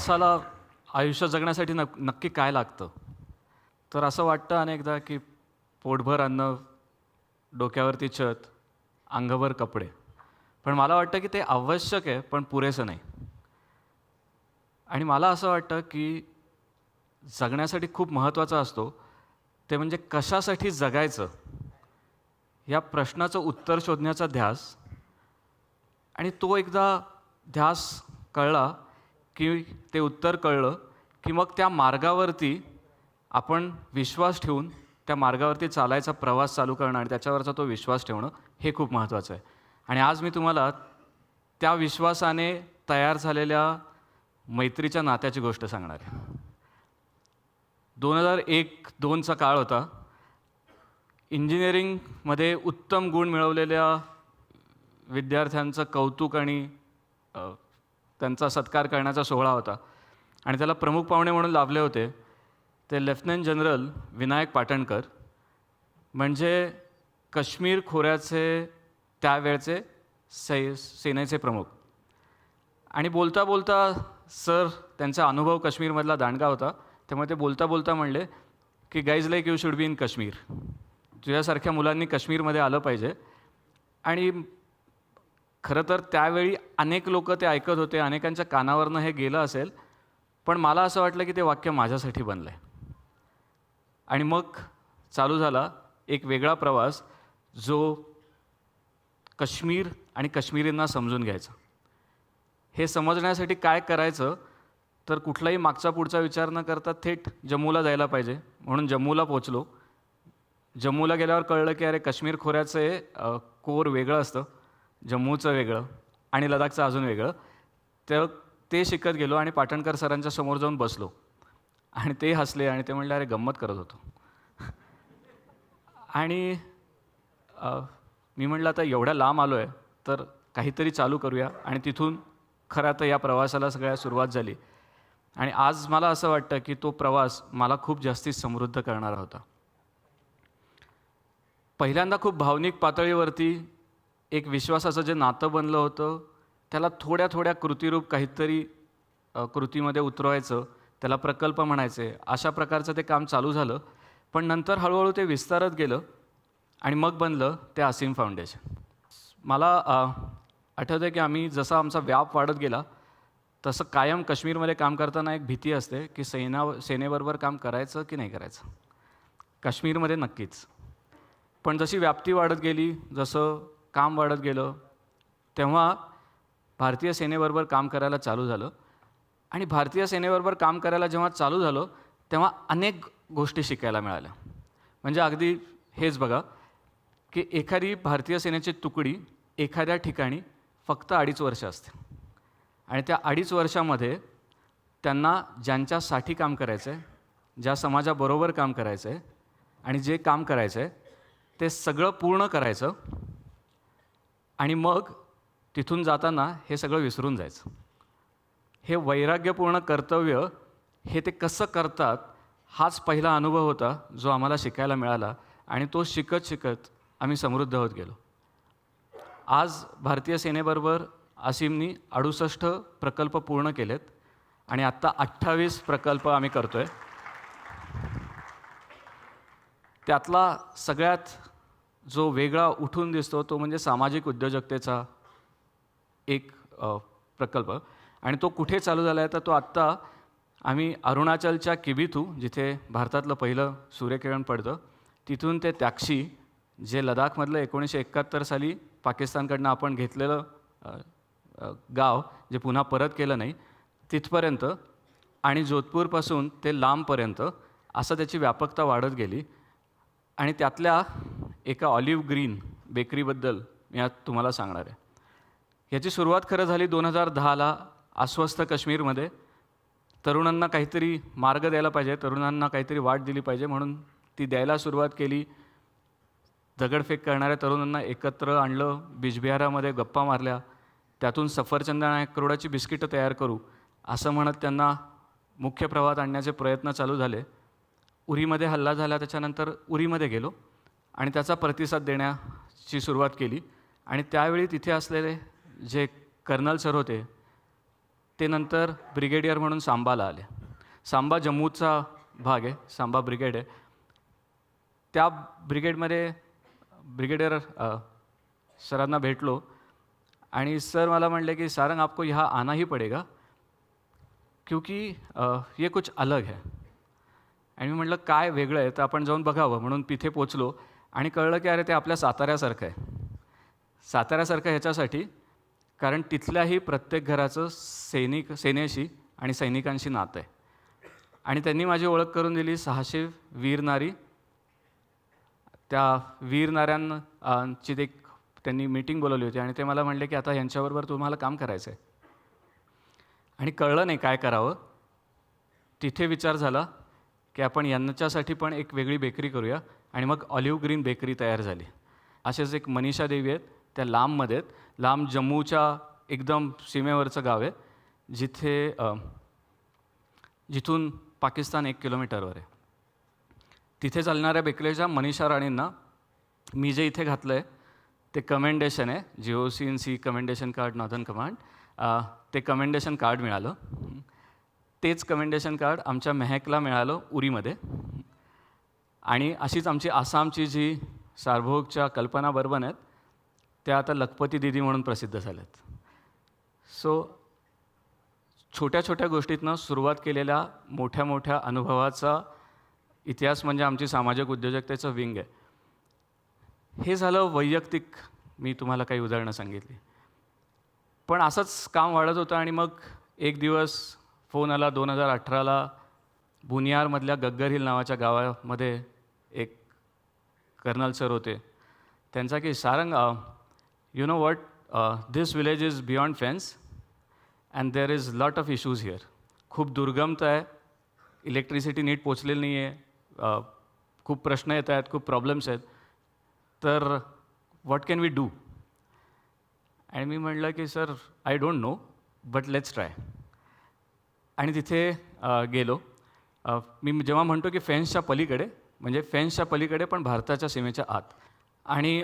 माणसाला आयुष्य जगण्यासाठी नक नक्की काय लागतं? तर असं वाटतं अनेकदा की पोटभर अन्न डोक्यावरती छत अंगभर कपडे. पण मला वाटतं की ते आवश्यक आहे पण पुरेसं नाही. आणि मला असं वाटतं की जगण्यासाठी खूप महत्त्वाचा असतो ते म्हणजे कशासाठी जगायचं? या प्रश्नाचं उत्तर शोधण्याचा ध्यास. आणि तो एकदा ध्यास कळला की ते उत्तर कळलं की मग त्या मार्गावरती आपण विश्वास ठेवून त्या मार्गावरती चालायचा प्रवास चालू करणं आणि त्याच्यावरचा तो विश्वास ठेवणं हे खूप महत्त्वाचं आहे. आणि आज मी तुम्हाला त्या विश्वासाने तयार झालेल्या मैत्रीच्या नात्याची गोष्ट सांगणार आहे. दोन हजार एक दोनचा काळ होता. इंजिनिअरिंगमध्ये उत्तम गुण मिळवलेल्या विद्यार्थ्यांचं कौतुक आणि त्यांचा सत्कार करण्याचा सोहळा होता. आणि त्याला प्रमुख पाहुणे म्हणून लाभले होते ते लेफ्टनंट जनरल विनायक पाटणकर. म्हणजे काश्मीर खोऱ्याचे त्यावेळचे सै सेनेचे प्रमुख. आणि बोलता बोलता सर त्यांचा अनुभव काश्मीरमधला दांडगा होता. त्यामुळे ते बोलता बोलता म्हणले की guys like you should be in Kashmir तुझ्यासारख्या मुलांनी काश्मीरमध्ये आलं पाहिजे. आणि खरं तर त्यावेळी अनेक लोक ते ऐकत होते अनेकांच्या कानावरनं हे गेलं असेल पण मला असं वाटलं की ते वाक्य माझ्यासाठी बनलं आहे आणि मग चालू झाला एक वेगळा प्रवास जो काश्मीर आणि काश्मीरींना समजून घ्यायचा. हे समजण्यासाठी काय करायचं तर कुठलाही मागचा पुढचा विचार न करता थेट जम्मूला जायला पाहिजे. म्हणून जम्मूला पोचलो जम्मूला गेल्यावर कळलं की अरे काश्मीर खोऱ्याचं हे कोर वेगळं असतं. जम्मूचं वेगळं आणि लडाखचं अजून वेगळं तर ते शिकत गेलो आणि पाटणकर सरांच्या समोर जाऊन बसलो. आणि ते हसले आणि ते म्हणले अरे गंमत करत होतो. आणि मी म्हटलं आता एवढ्या लांब आलो आहे तर काहीतरी चालू करूया. आणि तिथून खरं तर या प्रवासाला सगळ्या सुरुवात झाली. आणि आज मला असं वाटतं की तो प्रवास मला खूप जास्ती समृद्ध करणारा होता. पहिल्यांदा खूप भावनिक पातळीवरती एक विश्वासाचं जे नातं बनलं होतं त्याला थोड्या थोड्या कृतीरूप काहीतरी कृतीमध्ये उतरवायचं त्याला प्रकल्प म्हणायचे अशा प्रकारचं ते काम चालू झालं. पण नंतर हळूहळू ते विस्तारत गेलं आणि मग बनलं ते असीम फाउंडेशन. मला आठवतं आहे की आम्ही जसा आमचा व्याप वाढत गेला तसं कायम काश्मीरमध्ये काम करताना एक भीती असते की सेना सेनेबरोबर काम करायचं की नाही करायचं? काश्मीरमध्ये नक्कीच. पण जशी व्याप्ती वाढत गेली जसं काम वाढत गेलं तेव्हा भारतीय सेनेबरोबर काम करायला चालू झालं. आणि भारतीय सेनेबरोबर काम करायला जेव्हा चालू झालं तेव्हा अनेक गोष्टी शिकायला मिळाल्या. म्हणजे अगदी हेच बघा की एखादी भारतीय सेनेची तुकडी एखाद्या ठिकाणी फक्त अडीच वर्ष असते. आणि त्या अडीच वर्षामध्ये त्यांना ज्यांच्यासाठी काम करायचं आहे ज्या समाजाबरोबर काम करायचं आहे आणि जे काम करायचं आहे ते सगळं पूर्ण करायचं आणि मग तिथून जाताना हे सगळं विसरून जायचं. हे वैराग्यपूर्ण कर्तव्य हे ते कसं करतात हाच पहिला अनुभव होता जो आम्हाला शिकायला मिळाला आणि तो शिकत शिकत आम्ही समृद्ध होत गेलो. आज भारतीय सेनेबरोबर आसिमनी अडुसष्ट प्रकल्प पूर्ण केलेत आणि आत्ता अठ्ठावीस प्रकल्प आम्ही करतो आहे त्यातला सगळ्यात जो वेगळा उठून दिसतो तो म्हणजे सामाजिक उद्योजकतेचा एक प्रकल्प. आणि तो कुठे चालू झाला आहे तर तो आत्ता आम्ही अरुणाचलच्या किबिथू जिथे भारतातलं पहिलं सूर्यकिरण पडतं तिथून ते त्याक्षी जे लडाखमधलं एकोणीसशे एकाहत्तर साली पाकिस्तानकडनं आपण घेतलेलं गाव जे पुन्हा परत केलं नाही तिथपर्यंत आणि जोधपूरपासून ते लांबपर्यंत असं त्याची व्यापकता वाढत गेली. आणि त्यातल्या एका ऑलिव्ह ग्रीन बेकरीबद्दल मी आज तुम्हाला सांगणार आहे. ह्याची सुरुवात खरं झाली दोन हजार दहाला अस्वस्थ काश्मीरमध्ये. तरुणांना काहीतरी मार्ग द्यायला पाहिजे तरुणांना काहीतरी वाट दिली पाहिजे म्हणून ती द्यायला सुरुवात केली. दगडफेक करणाऱ्या तरुणांना एकत्र आणलं बिजबिहारामध्ये गप्पा मारल्या. त्यातून सफरचंद आणि करोडाची बिस्किटं तयार करू असं म्हणत त्यांना मुख्य प्रवाहात आणण्याचे प्रयत्न चालू झाले. उरीमध्ये हल्ला झाला त्याच्यानंतर उरीमध्ये गेलो. आणि त्याचा प्रतिसाद देण्याची सुरुवात केली. आणि त्यावेळी तिथे असलेले जे कर्नल सर होते ते नंतर ब्रिगेडियर म्हणून सांबाला आले. सांबा जम्मूचा भाग आहे सांबा ब्रिगेड आहे. त्या ब्रिगेडमध्ये ब्रिगेडियर सरांना भेटलो आणि सर मला म्हणले की सारंग आपको यहाँ आना ही पडेगा क्योंकि हे ये कुछ अलग है. आणि मी म्हटलं काय वेगळं आहे तर आपण जाऊन बघावं. म्हणून तिथे पोचलो. आणि कळलं की अरे ते आपल्या साताऱ्यासारखं आहे. साताऱ्यासारखं ह्याच्यासाठी कारण तिथल्याही प्रत्येक घराचं सैनिक सेनेशी आणि सैनिकांशी नातं आहे. आणि त्यांनी माझी ओळख करून दिली सहाशे वीर नारी. त्या वीर ते एक त्यांनी मीटिंग बोलवली होती आणि ते मला म्हणले की आता यांच्याबरोबर तुम्हाला काम करायचं आहे आणि कळलं नाही काय करावं. तिथे विचार झाला की आपण यांच्यासाठी पण एक वेगळी बेकरी करूया. आणि मग ऑलिव्ह ग्रीन बेकरी तयार झाली. असेच एक मनीषा देवी आहेत. त्या लांबमध्ये आहेत. लांब जम्मूच्या एकदम सीमेवरचं गाव आहे. जिथे जिथून पाकिस्तान एक किलोमीटरवर आहे. तिथे चालणाऱ्या बेकरीच्या मनीषा राणींना मी जे इथे घातलं आहे ते कमेंडेशन आहे. GO C in C commendation card northern command ते कमेंडेशन कार्ड मिळालं. तेच कमेंडेशन कार्ड आमच्या मेहकला मिळालं उरीमध्ये. आणि अशीच आमची आसामची जी सार्वभौमच्या कल्पना बर्बन आहेत त्या आता लखपती दिदी म्हणून प्रसिद्ध झाल्यात. सो छोट्या छोट्या गोष्टीतनं सुरुवात केलेल्या मोठ्या मोठ्या अनुभवाचा इतिहास म्हणजे आमची सामाजिक उद्योजकतेचं विंग आहे. हे झालं वैयक्तिक मी तुम्हाला काही उदाहरणं सांगितली. पण असंच काम वाढत होतं आणि मग एक दिवस फोन आला दोन हजार अठराला बुनियारमधल्या गग्गर हिल नावाच्या गावामध्ये एक कर्नल सर होते. त्यांचा की Sarang you know what this village is beyond fence and there is lot of issues here खूप दुर्गमता आहे. इलेक्ट्रिसिटी नीट पोचलेली नाही आहे खूप प्रश्न येत आहेत खूप प्रॉब्लेम्स आहेत. तर वॉट कॅन वी डू आणि मी म्हटलं की sir I don't know but let's try आणि तिथे गेलो. मी जेव्हा म्हणतो की फेन्सच्या पलीकडे म्हणजे फेन्सच्या पलीकडे पण भारताच्या सीमेच्या आत. आणि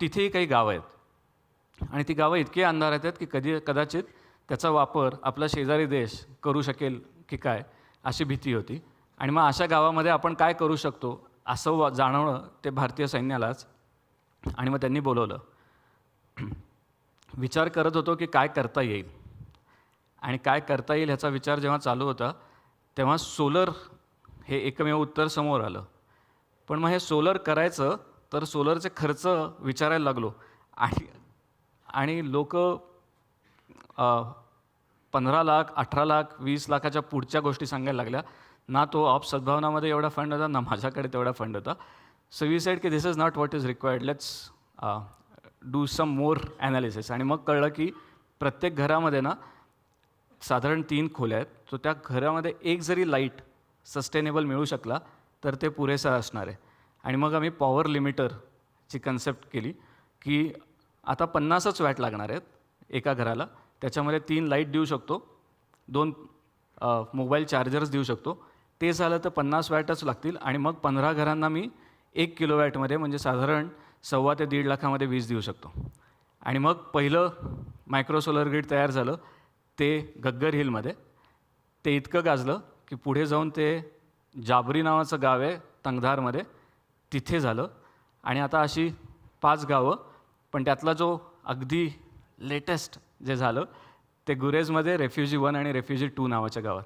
तिथेही काही गावं आहेत. आणि ती गावं इतकी अंधारात आहेत की कधी कदाचित त्याचा वापर आपला शेजारी देश करू शकेल की काय अशी भीती होती. आणि मग अशा गावामध्ये आपण काय करू शकतो असं वा- जाणवणं ते भारतीय सैन्यालाच. आणि मग त्यांनी बोलवलं. विचार करत होतो की काय करता येईल. आणि काय करता येईल ह्याचा विचार जेव्हा चालू होता तेव्हा सोलर हे एकमेव उत्तर समोर आलं. पण मग हे सोलर करायचं तर सोलरचे खर्च विचारायला लागलो. आणि आणि लोक पंधरा लाख अठरा लाख वीस लाखाच्या पुढच्या गोष्टी सांगायला लागल्या. ना तो ऑप सद्भावनामध्ये एवढा फंड होता ना माझ्याकडे तेवढा फंड होता. सो वी सेड की this is not what is required let's do some more analysis आणि मग कळलं की प्रत्येक घरामध्ये ना साधारण तीन खोल्या आहेत. सो त्या घरामध्ये एक जरी लाइट सस्टेनेबल मिळू शकला तर ते पुरेसं असणार आहे. आणि मग आम्ही पॉवर लिमिटरची कन्सेप्ट केली की आता पन्नासच वॅट लागणार आहेत एका घराला. त्याच्यामध्ये तीन लाइट देऊ शकतो दोन मोबाईल चार्जर्स देऊ शकतो. ते झालं तर पन्नास वॅटच लागतील आणि मग पंधरा घरांना मी एक किलो वॅटमध्ये म्हणजे साधारण सव्वा ते दीड लाखामध्ये वीज देऊ शकतो. आणि मग पहिलं मायक्रोसोलर ग्रीड तयार झालं. ते गग्गर हिलमध्ये. ते इतकं गाजलं की पुढे जाऊन ते जाबरी नावाचं गाव आहे तंगधारमध्ये. तिथे झालं. आणि आता अशी पाच गावं पण त्यातला जो अगदी लेटेस्ट जे झालं ते गुरेजमध्ये रेफ्युजी वन आणि रेफ्युजी टू नावाच्या गावात.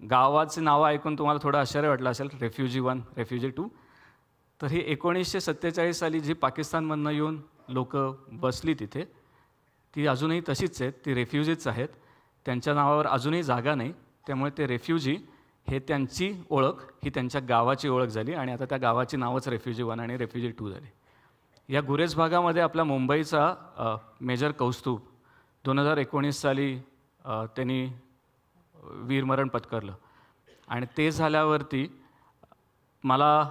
गावाचे नावं ऐकून तुम्हाला थोडं आश्चर्य वाटलं असेल रेफ्युजी वन रेफ्युजी टू तर ही एकोणीसशे सत्तेचाळीस साली जी पाकिस्तानमधनं येऊन लोकं बसली तिथे ती अजूनही तशीच आहेत ती रेफ्युजीच आहेत. त्यांच्या नावावर अजूनही जागा नाही. त्यामुळे ते रेफ्युजी हे त्यांची ओळख ही त्यांच्या गावाची ओळख झाली आणि आता त्या गावाची नावच रेफ्युजी वन आणि रेफ्युजी टू झाली. या गुरेज भागामध्ये आपला मुंबईचा मेजर कौस्तुभ दोन हजार एकोणीस साली त्यांनी वीरमरण पत्करलं. आणि ते झाल्यावरती मला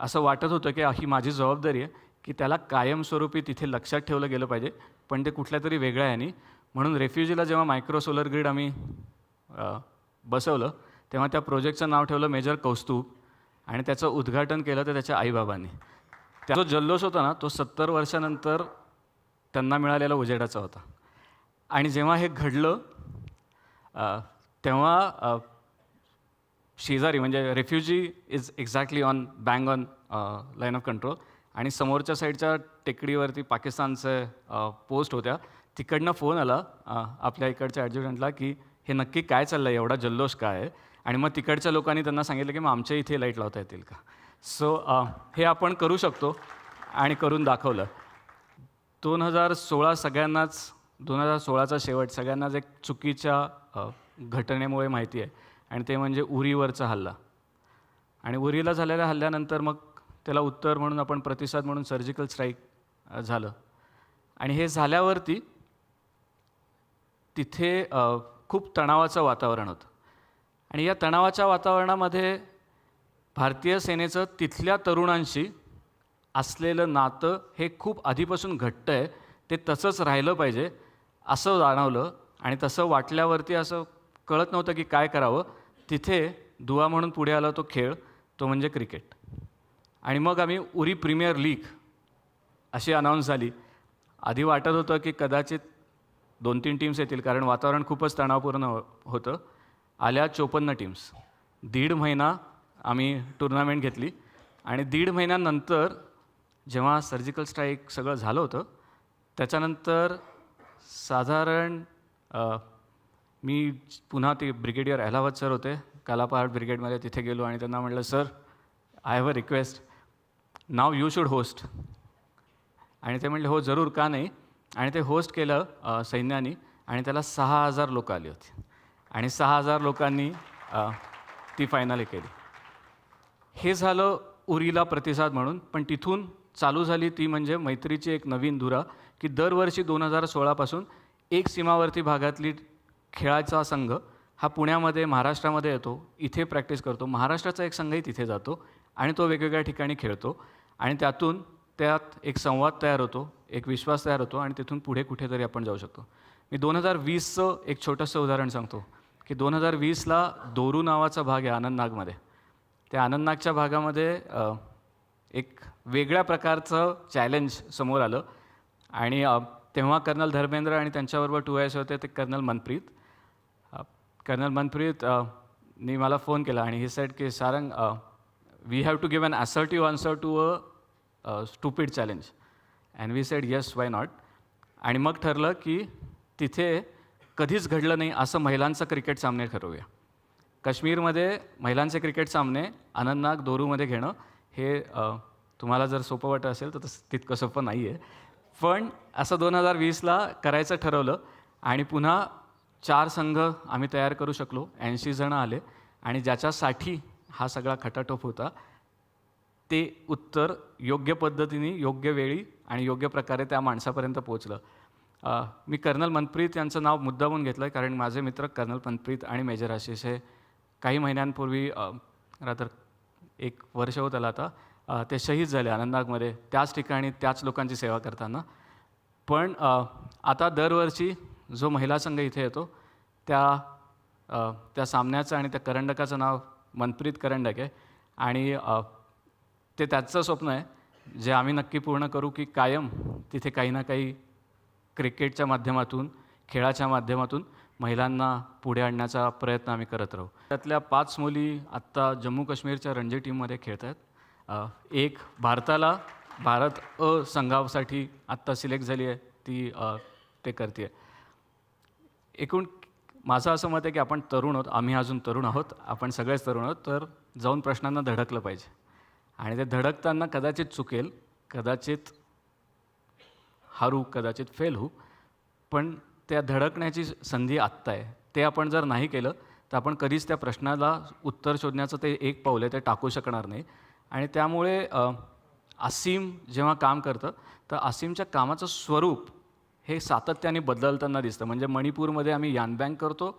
असं वाटत होतं की ही माझी जबाबदारी आहे की त्याला कायमस्वरूपी तिथे लक्षात ठेवलं गेलं पाहिजे. पण ते कुठल्या तरी वेगळ्या यानी म्हणून रेफ्युजीला जेव्हा मायक्रो सोलर ग्रीड आम्ही बसवलं तेव्हा त्या प्रोजेक्टचं नाव ठेवलं मेजर कौस्तुभ आणि त्याचं उद्घाटन केलं तर त्याच्या आईबाबांनी. त्या जो जल्लोष होता ना तो सत्तर वर्षानंतर त्यांना मिळालेला उजेडाचा होता. आणि जेव्हा हे घडलं तेव्हा शेजारी म्हणजे refugee is exactly on bang on line of control आणि समोरच्या साईडच्या टेकडीवरती पाकिस्तानचं पोस्ट होत्या. तिकडनं फोन आला आपल्या इकडच्या ॲडज्युटंटला की हे नक्की काय चाललं आहे एवढा जल्लोष काय आहे? आणि मग तिकडच्या लोकांनी त्यांना सांगितलं की मग आमच्या इथे लाइट लावता येतील का? सो हे आपण करू शकतो आणि करून दाखवलं. दोन हजार सोळा सगळ्यांनाच दोन हजार सोळाचा शेवट सगळ्यांनाच एक चुकीच्या घटनेमुळे माहिती आहे. आणि ते म्हणजे उरीवरचा हल्ला. आणि उरीला झालेल्या हल्ल्यानंतर मग त्याला उत्तर म्हणून आपण प्रतिसाद म्हणून सर्जिकल स्ट्राईक झालं. आणि हे झाल्यावरती तिथे खूप तणावाचं वातावरण होतं. आणि या तणावाच्या वातावरणामध्ये भारतीय सेनेचं तिथल्या तरुणांशी असलेलं नातं हे खूप आधीपासून घट्ट आहे. ते तसंच राहिलं पाहिजे असं जाणवलं. आणि तसं वाटल्यावरती असं कळत नव्हतं की काय करावं. तिथे दुवा म्हणून पुढे आला तो खेळ तो म्हणजे क्रिकेट. आणि मग आम्ही उरी प्रीमियर लीग अशी अनाऊन्स झाली. आधी वाटत होतं की कदाचित दोन तीन टीम्स येतील कारण वातावरण खूपच तणावपूर्ण हो- होतं. आल्या चोपन्न टीम्स दीड महिना आम्ही टुर्नामेंट घेतली आणि दीड महिन्यानंतर जेव्हा सर्जिकल स्ट्राईक सगळं झालं होतं त्याच्यानंतर साधारण मी पुन्हा ते ब्रिगेडियर अहलावत सर होते कालापहाड ब्रिगेडमध्ये तिथे गेलो आणि त्यांना म्हटलं sir I have a request now you should host आणि ते म्हणले हो जरूर का नाही? आणि ते होस्ट केलं सैन्यानी आणि त्याला सहा हजार लोक आली होती. आणि सहा हजार लोकांनी ती फायनल केली. हे झालं उरीला प्रतिसाद म्हणून पण तिथून चालू झाली ती म्हणजे मैत्रीची एक नवीन धुरा की दरवर्षी दोन हजार सोळापासून एक सीमावर्ती भागातली खेळाचा संघ हा पुण्यामध्ये महाराष्ट्रामध्ये येतो इथे प्रॅक्टिस करतो. महाराष्ट्राचा एक संघही तिथे जातो आणि तो वेगवेगळ्या ठिकाणी खेळतो. आणि त्यातून त्यात एक संवाद तयार होतो एक विश्वास तयार होतो आणि तिथून पुढे कुठेतरी आपण जाऊ शकतो. मी दोन हजार वीसचं एक छोटंसं उदाहरण सांगतो की दोन हजार वीसला दोरू नावाचा भाग आहे आनंदनागमध्ये. त्या आनंदनागच्या भागामध्ये एक वेगळ्या प्रकारचं चॅलेंज समोर आलं आणि तेव्हा कर्नल धर्मेंद्र आणि त्यांच्याबरोबर टू एस होते ते कर्नल मनप्रीत. कर्नल मनप्रीत नी मला फोन केला आणि ही सेट की Sarang we have to give an assertive answer to a stupid challenge and we said yes why not आणि मग ठरलं की तिथे कधीच घडलं नाही असं महिलांचं क्रिकेट सामने ठरवूया. काश्मीरमध्ये महिलांचे क्रिकेट सामने अनंतनाग दोरूमध्ये घेणं हे तुम्हाला जर सोपं वाटत असेल तर तसं तितकं सोपं नाही आहे पण असं दोन हजार वीसला करायचं ठरवलं आणि पुन्हा चार संघ आम्ही तयार करू शकलो. ऐंशी जणं आले आणि ज्याच्यासाठी हा सगळा खटाटोप होता ते उत्तर योग्य पद्धतीने योग्य वेळी आणि योग्य प्रकारे त्या माणसापर्यंत पोचलं मी कर्नल मनप्रीत यांचं नाव मुद्दामून घेतलं कारण माझे मित्र कर्नल मनप्रीत आणि मेजर आशिष हे काही महिन्यांपूर्वी रात्र एक वर्ष होत आलं आता ते शहीद झाले आनंदागमध्ये त्याच ठिकाणी त्याच लोकांची सेवा करताना. पण आता दरवर्षी जो महिला संघ इथे येतो त्या त्या सामन्याचं आणि त्या करंडकाचं नाव मनप्रीत करंडक आहे. आणि ते त्याचं स्वप्न आहे. जे आम्ही नक्की पूर्ण करू की कायम तिथे काही ना काही क्रिकेटच्या माध्यमातून खेळाच्या माध्यमातून महिलांना पुढे आणण्याचा प्रयत्न आम्ही करत राहू. त्यातल्या पाच मुली आत्ता जम्मू काश्मीरच्या रणजी टीममध्ये खेळत आहेत एक भारताला भारत अ संघासाठी आत्ता सिलेक्ट झाली आहे. ती ते करते एकूण माझं असं मत आहे की आपण तरुण आहोत. आम्ही अजून तरुण आहोत. आपण सगळेच तरुण आहोत. तर जाऊन प्रश्नांना धडकलं पाहिजे. आणि ते धडकताना कदाचित चुकेल कदाचित हारू कदाचित फेल होऊ पण त्या धडकण्याची संधी आत्ता आहे. ते आपण जर नाही केलं तर आपण कधीच त्या प्रश्नाला उत्तर शोधण्याचं ते एक पाऊल आहे ते टाकू शकणार नाही. आणि त्यामुळे आसिम असीम जेव्हा काम करतं तर असीमच्या कामाचं स्वरूप हे सातत्याने बदलताना दिसतं. म्हणजे मणिपूरमध्ये आम्ही यानबँक करतो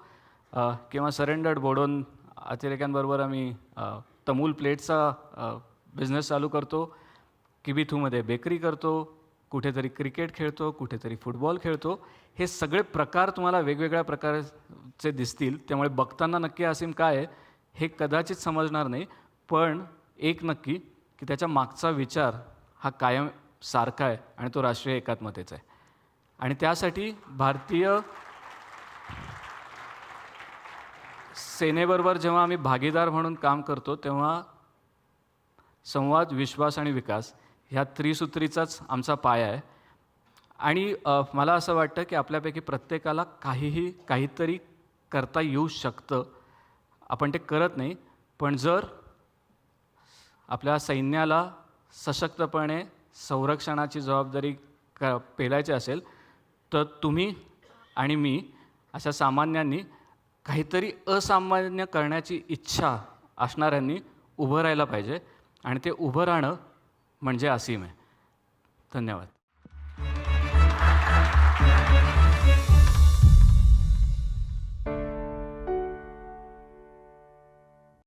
किंवा सरेंडर्ड बोडोन अतिरेक्यांबरोबर आम्ही तमूल प्लेटचा बिझनेस चालू करतो किबिथूमध्ये बेकरी करतो कुठेतरी क्रिकेट खेळतो कुठेतरी फुटबॉल खेळतो. हे सगळे प्रकार तुम्हाला वेगवेगळ्या प्रकारचे दिसतील. त्यामुळे बघताना नक्की असीम काय आहे हे कदाचित समजणार नाही. पण एक नक्की की त्याच्या मागचा विचार हा कायम सारखा आहे आणि तो राष्ट्रीय एकात्मतेचा आहे. आणि त्यासाठी भारतीय सेनेबरोबर जेव्हा आम्ही भागीदार म्हणून काम करतो तेव्हा संवाद विश्वास आणि विकास ह्या त्रिसूत्रीचाच आमचा पाया आहे. आणि मला असं वाटतं की आपल्यापैकी प्रत्येकाला काहीही काहीतरी करता येऊ शकतं. आपण ते करत नाही पण जर आपल्या सैन्याला सशक्तपणे संरक्षणाची जबाबदारी क पेलायची असेल तर तुम्ही आणि मी अशा सामान्यांनी काहीतरी असामान्य करण्याची इच्छा असणाऱ्यांनी उभं राहायला पाहिजे. आणि ते उभं राहणं म्हणजे असीम आहे. धन्यवाद.